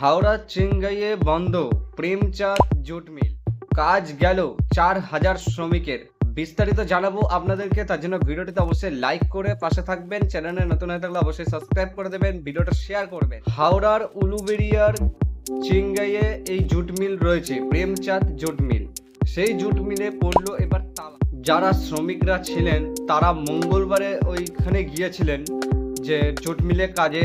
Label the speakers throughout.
Speaker 1: হাওড়া চেঙ্গাইয়ে বন্ধ, Premchand, jute mill. কাজ গেল চার হাজার শ্রমিকের। বিস্তারিত জানাব আপনাদেরকে, তার জন্য ভিডিওটিতে অবশ্যই লাইক করে পাশে থাকবেন। চ্যানেলে নতুন হয়ে থাকলে অবশ্যই সাবস্ক্রাইব করে দেবেন, ভিডিওটা শেয়ার করবেন। হাওড়ার উলুবেরিয়ার চেঙ্গাইয়ে এই জুট মিল রয়েছে, প্রেমচাঁদ জুট মিল। সেই জুট মিলে পড়ল এবার তালা। যারা শ্রমিকরা ছিলেন, তারা মঙ্গলবারে ওইখানে গিয়েছিলেন যে জুট মিলে কাজে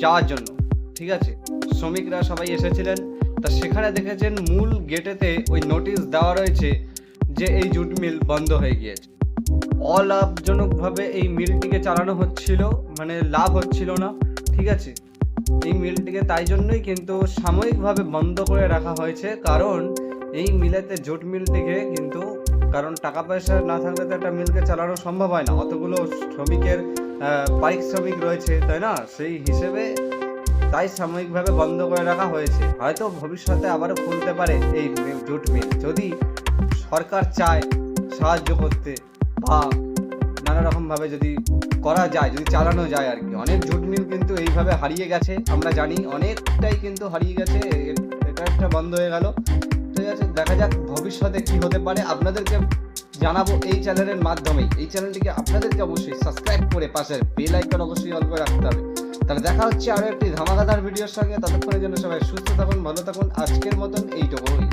Speaker 1: যাওয়ার জন্য। ঠিক আছে? শ্রমিকরা সবাই এসেছিলেন। তা সেখানে দেখেছেন মূল গেটেতে ওই নোটিশ দেওয়া রয়েছে যে এই জুট মিল বন্ধ হয়ে গিয়েছে। অলাভজনকভাবে এই মিলটিকে চালানো হচ্ছিল মানে লাভ হচ্ছিল না ঠিক আছে? এই মিলটিকে তাই জন্যই কিন্তু সাময়িকভাবে বন্ধ করে রাখা হয়েছে কারণ এই মিলেতে জুট মিলটিকে কিন্তু কারণ টাকা পয়সা না থাকলে তো একটা মিলকে চালানো সম্ভব হয় না। অতগুলো শ্রমিকের আহ, পাইক শ্রমিক রয়েছে তাই না? সেই হিসেবে তাই সাময়িকভাবে বন্ধ করে রাখা হয়েছে। হয়তো ভবিষ্যতে আবারও খুলতে পারে এই জুট মিল। যদি সরকার চায় সাহায্য করতে বা নানা রকমভাবে যদি করা যায়, যদি চালানো যায় আর কি। অনেক জুট মিল কিন্তু এইভাবে হারিয়ে গেছে, আমরা জানি। অনেকটাই কিন্তু হারিয়ে গেছে এটা একটা বন্ধ হয়ে গেল। ঠিক আছে, দেখা যাক ভবিষ্যতে কি হতে পারে। আপনাদেরকে জানাব এই চ্যানেলের মাধ্যমেই। এই চ্যানেলটিকে আপনাদেরকে অবশ্যই সাবস্ক্রাইব করে পাশের বেল আইকন অবশ্যই অল করে রাখতে হবে। তাহলে দেখা হচ্ছে আরও একটি ধামাকাদার ভিডিওর সঙ্গে। ততক্ষণের জন্য সবাই সুস্থ থাকুন, ভালো থাকুন। আজকের মতন এইটুকুই।